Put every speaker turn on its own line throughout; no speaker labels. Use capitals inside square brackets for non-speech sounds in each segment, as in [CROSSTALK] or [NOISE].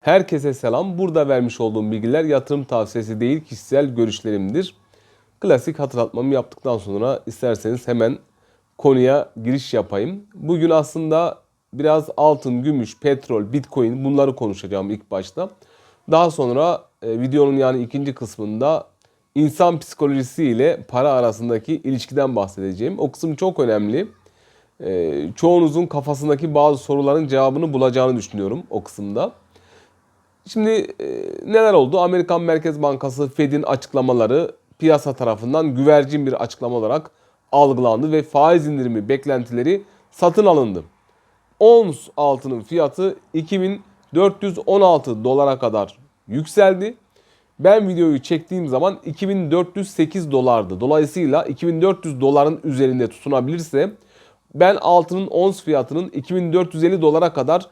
Herkese selam. Burada vermiş olduğum bilgiler yatırım tavsiyesi değil, kişisel görüşlerimdir. Klasik hatırlatmamı yaptıktan sonra isterseniz hemen konuya giriş yapayım. Bugün aslında biraz altın, gümüş, petrol, bitcoin bunları konuşacağım ilk başta. Daha sonra e, videonun yani ikinci kısmında insan psikolojisi ile para arasındaki ilişkiden bahsedeceğim. O kısım çok önemli. E, çoğunuzun kafasındaki bazı soruların cevabını bulacağını düşünüyorum o kısımda. Şimdi e, neler oldu? Amerikan Merkez Bankası Fed'in açıklamaları piyasa tarafından güvercin bir açıklama olarak algılandı ve faiz indirimi beklentileri satın alındı. Ons altının fiyatı 2416 dolara kadar yükseldi. Ben videoyu çektiğim zaman 2408 dolardı. Dolayısıyla 2400 doların üzerinde tutunabilirse ben altının ons fiyatının 2450 dolara kadar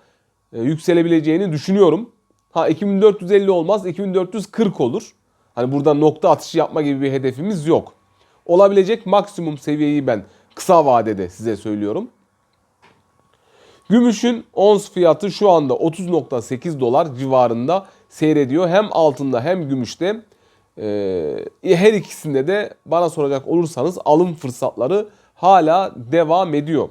e, yükselebileceğini düşünüyorum. Ha 2450 olmaz 2440 olur. Hani burada nokta atışı yapma gibi bir hedefimiz yok. Olabilecek maksimum seviyeyi ben kısa vadede size söylüyorum. Gümüşün ons fiyatı şu anda 30.8 dolar civarında seyrediyor. Hem altında hem gümüşte. Ee, her ikisinde de bana soracak olursanız alım fırsatları hala devam ediyor.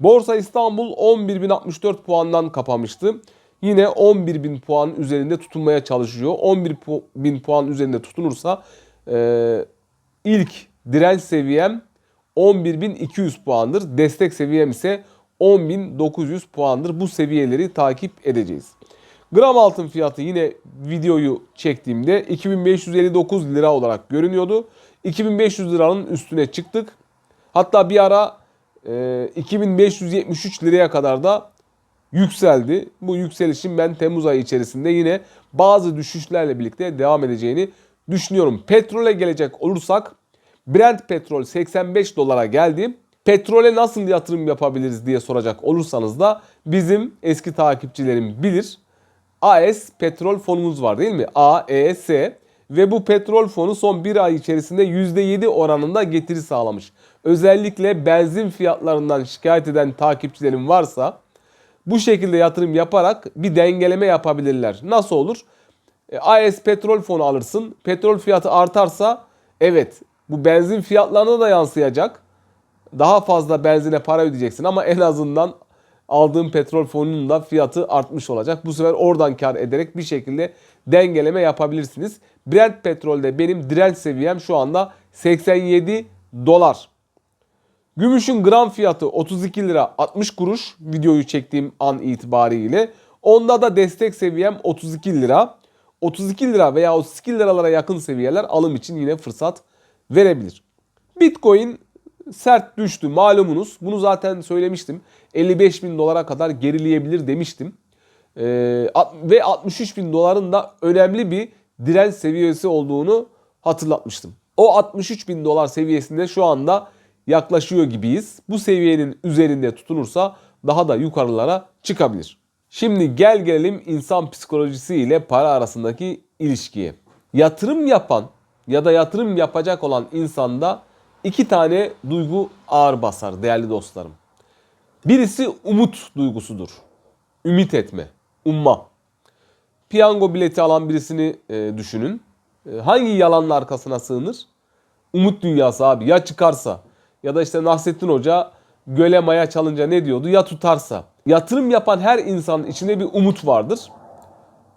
Borsa İstanbul 11.064 puandan kapamıştı. Yine 11.000 puan üzerinde tutunmaya çalışıyor. 11.000 puan üzerinde tutunursa e, ilk direnç seviyem 11.200 puandır. Destek seviyem ise 10.900 puandır. Bu seviyeleri takip edeceğiz. Gram altın fiyatı yine videoyu çektiğimde 2559 lira olarak görünüyordu. 2500 liranın üstüne çıktık. Hatta bir ara e, 2573 liraya kadar da yükseldi. Bu yükselişin ben Temmuz ayı içerisinde yine bazı düşüşlerle birlikte devam edeceğini düşünüyorum. Petrole gelecek olursak Brent petrol 85 dolara geldi. Petrole nasıl yatırım yapabiliriz diye soracak olursanız da bizim eski takipçilerim bilir. AES petrol fonumuz var değil mi? AES ve bu petrol fonu son bir ay içerisinde %7 oranında getiri sağlamış. Özellikle benzin fiyatlarından şikayet eden takipçilerim varsa bu şekilde yatırım yaparak bir dengeleme yapabilirler. Nasıl olur? E, AES petrol fonu alırsın. Petrol fiyatı artarsa evet bu benzin fiyatlarına da yansıyacak. Daha fazla benzine para ödeyeceksin ama en azından aldığın petrol fonunun da fiyatı artmış olacak. Bu sefer oradan kar ederek bir şekilde dengeleme yapabilirsiniz. Brent petrolde benim direnç seviyem şu anda 87 dolar. Gümüşün gram fiyatı 32 lira 60 kuruş videoyu çektiğim an itibariyle. Onda da destek seviyem 32 lira. 32 lira veya 32 liralara yakın seviyeler alım için yine fırsat verebilir. Bitcoin sert düştü malumunuz. Bunu zaten söylemiştim. 55 bin dolara kadar gerileyebilir demiştim. Ee, ve 63 bin doların da önemli bir direnç seviyesi olduğunu hatırlatmıştım. O 63 bin dolar seviyesinde şu anda yaklaşıyor gibiyiz. Bu seviyenin üzerinde tutunursa daha da yukarılara çıkabilir. Şimdi gel gelelim insan psikolojisi ile para arasındaki ilişkiye. Yatırım yapan ya da yatırım yapacak olan insanda iki tane duygu ağır basar değerli dostlarım. Birisi umut duygusudur. Ümit etme, umma. Piyango bileti alan birisini e, düşünün. E, hangi yalanın arkasına sığınır? Umut dünyası abi. Ya çıkarsa ya da işte Nasrettin Hoca göle maya çalınca ne diyordu? Ya tutarsa. Yatırım yapan her insanın içinde bir umut vardır.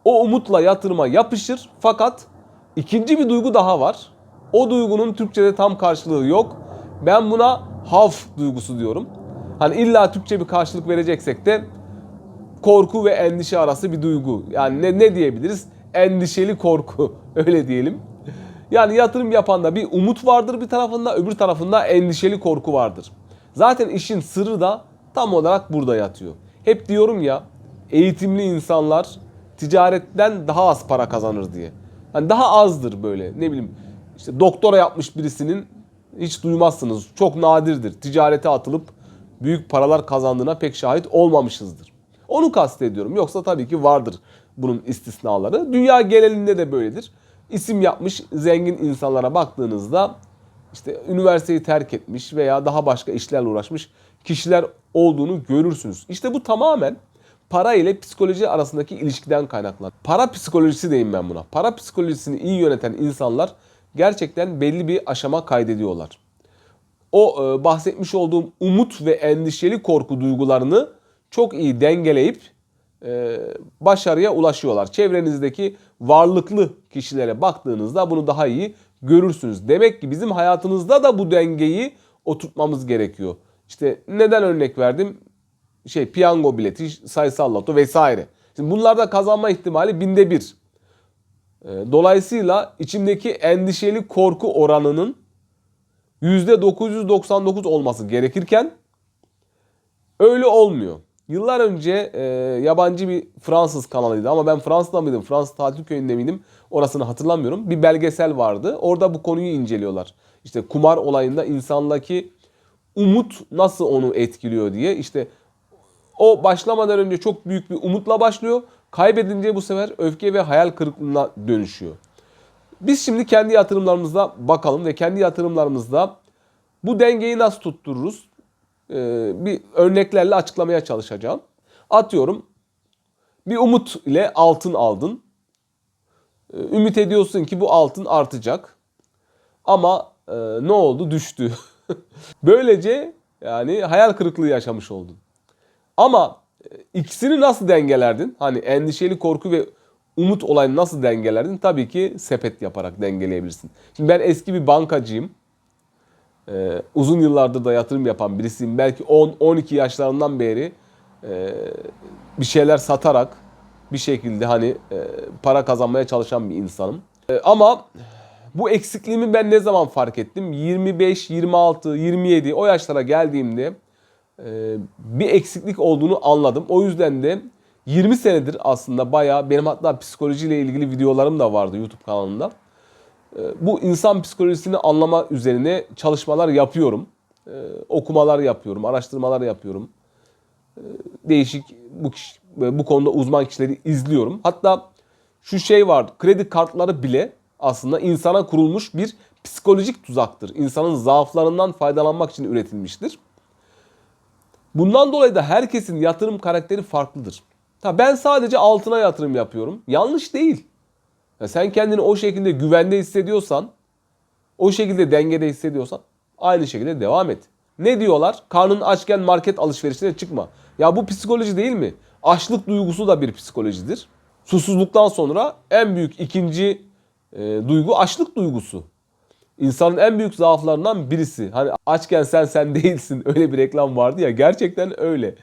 O umutla yatırıma yapışır fakat ikinci bir duygu daha var. O duygunun Türkçe'de tam karşılığı yok. Ben buna havf duygusu diyorum. Hani illa Türkçe bir karşılık vereceksek de korku ve endişe arası bir duygu. Yani ne, ne diyebiliriz? Endişeli korku [LAUGHS] öyle diyelim. Yani yatırım yapanda bir umut vardır bir tarafında, öbür tarafında endişeli korku vardır. Zaten işin sırrı da tam olarak burada yatıyor. Hep diyorum ya eğitimli insanlar ticaretten daha az para kazanır diye. Hani daha azdır böyle ne bileyim işte doktora yapmış birisinin hiç duymazsınız. Çok nadirdir. Ticarete atılıp büyük paralar kazandığına pek şahit olmamışızdır. Onu kastediyorum. Yoksa tabii ki vardır bunun istisnaları. Dünya genelinde de böyledir isim yapmış zengin insanlara baktığınızda işte üniversiteyi terk etmiş veya daha başka işlerle uğraşmış kişiler olduğunu görürsünüz. İşte bu tamamen para ile psikoloji arasındaki ilişkiden kaynaklan. Para psikolojisi diyeyim ben buna. Para psikolojisini iyi yöneten insanlar gerçekten belli bir aşama kaydediyorlar. O e, bahsetmiş olduğum umut ve endişeli korku duygularını çok iyi dengeleyip başarıya ulaşıyorlar. Çevrenizdeki varlıklı kişilere baktığınızda bunu daha iyi görürsünüz. Demek ki bizim hayatımızda da bu dengeyi oturtmamız gerekiyor. İşte neden örnek verdim? Şey piyango bileti, sayısal loto vesaire. Şimdi bunlarda kazanma ihtimali binde bir. E, Dolayısıyla içimdeki endişeli korku oranının %999 olması gerekirken öyle olmuyor. Yıllar önce e, yabancı bir Fransız kanalıydı ama ben Fransa'da mıydım, Fransız tatil köyünde miydim orasını hatırlamıyorum. Bir belgesel vardı. Orada bu konuyu inceliyorlar. İşte kumar olayında insandaki umut nasıl onu etkiliyor diye. İşte o başlamadan önce çok büyük bir umutla başlıyor. Kaybedince bu sefer öfke ve hayal kırıklığına dönüşüyor. Biz şimdi kendi yatırımlarımıza bakalım ve kendi yatırımlarımızda bu dengeyi nasıl tuttururuz? Ee, bir örneklerle açıklamaya çalışacağım. Atıyorum bir umut ile altın aldın. Ee, ümit ediyorsun ki bu altın artacak. Ama e, ne oldu? Düştü. [LAUGHS] Böylece yani hayal kırıklığı yaşamış oldun. Ama e, ikisini nasıl dengelerdin? Hani endişeli korku ve umut olayını nasıl dengelerdin? Tabii ki sepet yaparak dengeleyebilirsin. Şimdi ben eski bir bankacıyım. Ee, uzun yıllardır da yatırım yapan birisiyim. Belki 10-12 yaşlarından beri e, bir şeyler satarak bir şekilde hani e, para kazanmaya çalışan bir insanım. E, ama bu eksikliğimi ben ne zaman fark ettim? 25, 26, 27 o yaşlara geldiğimde e, bir eksiklik olduğunu anladım. O yüzden de 20 senedir aslında bayağı benim hatta psikolojiyle ilgili videolarım da vardı YouTube kanalımda. E, bu insan psikolojisini anlama üzerine çalışmalar yapıyorum. E, okumalar yapıyorum, araştırmalar yapıyorum. E, değişik bu kişi, bu konuda uzman kişileri izliyorum. Hatta şu şey var, kredi kartları bile aslında insana kurulmuş bir psikolojik tuzaktır. İnsanın zaaflarından faydalanmak için üretilmiştir. Bundan dolayı da herkesin yatırım karakteri farklıdır. Ben sadece altına yatırım yapıyorum. Yanlış değil. Ya sen kendini o şekilde güvende hissediyorsan, o şekilde dengede hissediyorsan aynı şekilde devam et. Ne diyorlar? Karnın açken market alışverişine çıkma. Ya bu psikoloji değil mi? Açlık duygusu da bir psikolojidir. Susuzluktan sonra en büyük ikinci e, duygu açlık duygusu. İnsanın en büyük zaaflarından birisi. Hani açken sen sen değilsin öyle bir reklam vardı ya gerçekten öyle.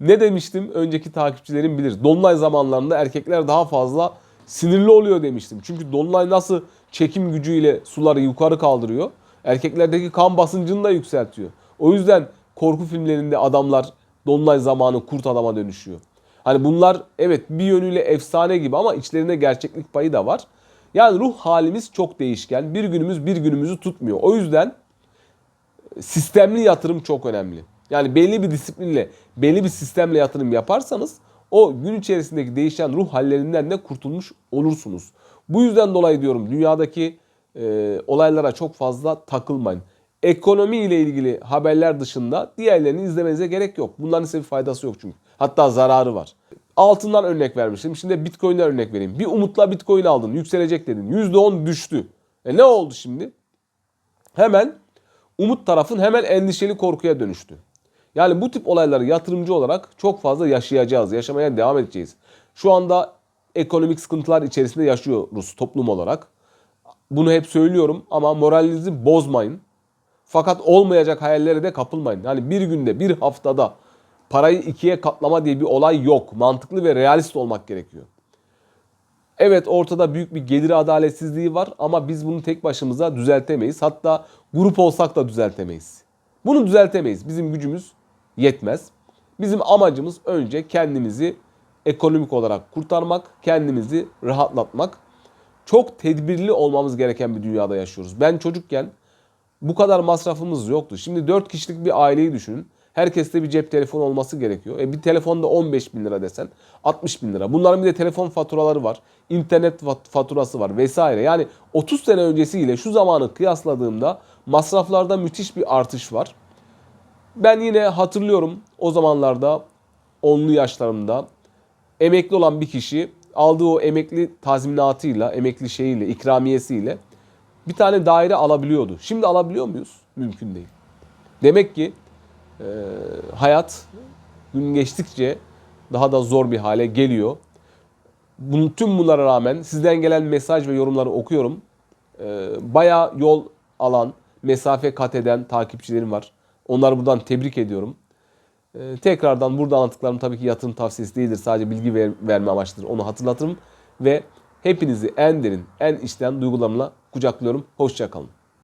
Ne demiştim önceki takipçilerim bilir. Dolunay zamanlarında erkekler daha fazla sinirli oluyor demiştim. Çünkü dolunay nasıl çekim gücüyle suları yukarı kaldırıyor. Erkeklerdeki kan basıncını da yükseltiyor. O yüzden korku filmlerinde adamlar dolunay zamanı kurt adama dönüşüyor. Hani bunlar evet bir yönüyle efsane gibi ama içlerinde gerçeklik payı da var. Yani ruh halimiz çok değişken. Bir günümüz bir günümüzü tutmuyor. O yüzden sistemli yatırım çok önemli. Yani belli bir disiplinle, belli bir sistemle yatırım yaparsanız o gün içerisindeki değişen ruh hallerinden de kurtulmuş olursunuz. Bu yüzden dolayı diyorum dünyadaki e, olaylara çok fazla takılmayın. Ekonomi ile ilgili haberler dışında diğerlerini izlemenize gerek yok. Bunların size bir faydası yok çünkü. Hatta zararı var. Altından örnek vermiştim. Şimdi Bitcoin'den örnek vereyim. Bir umutla Bitcoin aldın. Yükselecek dedin. %10 düştü. E ne oldu şimdi? Hemen umut tarafın hemen endişeli korkuya dönüştü. Yani bu tip olayları yatırımcı olarak çok fazla yaşayacağız. Yaşamaya devam edeceğiz. Şu anda ekonomik sıkıntılar içerisinde yaşıyoruz toplum olarak. Bunu hep söylüyorum ama moralinizi bozmayın. Fakat olmayacak hayallere de kapılmayın. Yani bir günde, bir haftada parayı ikiye katlama diye bir olay yok. Mantıklı ve realist olmak gerekiyor. Evet ortada büyük bir gelir adaletsizliği var ama biz bunu tek başımıza düzeltemeyiz. Hatta grup olsak da düzeltemeyiz. Bunu düzeltemeyiz. Bizim gücümüz yetmez. Bizim amacımız önce kendimizi ekonomik olarak kurtarmak, kendimizi rahatlatmak. Çok tedbirli olmamız gereken bir dünyada yaşıyoruz. Ben çocukken bu kadar masrafımız yoktu. Şimdi 4 kişilik bir aileyi düşünün. Herkeste bir cep telefonu olması gerekiyor. E bir telefonda 15 bin lira desen 60 bin lira. Bunların bir de telefon faturaları var. internet faturası var vesaire. Yani 30 sene öncesiyle şu zamanı kıyasladığımda masraflarda müthiş bir artış var. Ben yine hatırlıyorum o zamanlarda 10'lu yaşlarımda emekli olan bir kişi aldığı o emekli tazminatıyla, emekli şeyiyle, ikramiyesiyle bir tane daire alabiliyordu. Şimdi alabiliyor muyuz? Mümkün değil. Demek ki e, hayat gün geçtikçe daha da zor bir hale geliyor. Bunun, tüm bunlara rağmen sizden gelen mesaj ve yorumları okuyorum. E, bayağı yol alan, mesafe kat eden takipçilerim var. Onları buradan tebrik ediyorum. E, tekrardan burada anlattıklarım tabii ki yatırım tavsiyesi değildir. Sadece bilgi ver- verme amaçlıdır. Onu hatırlatırım. Ve hepinizi en derin, en içten duygularımla kucaklıyorum. Hoşçakalın.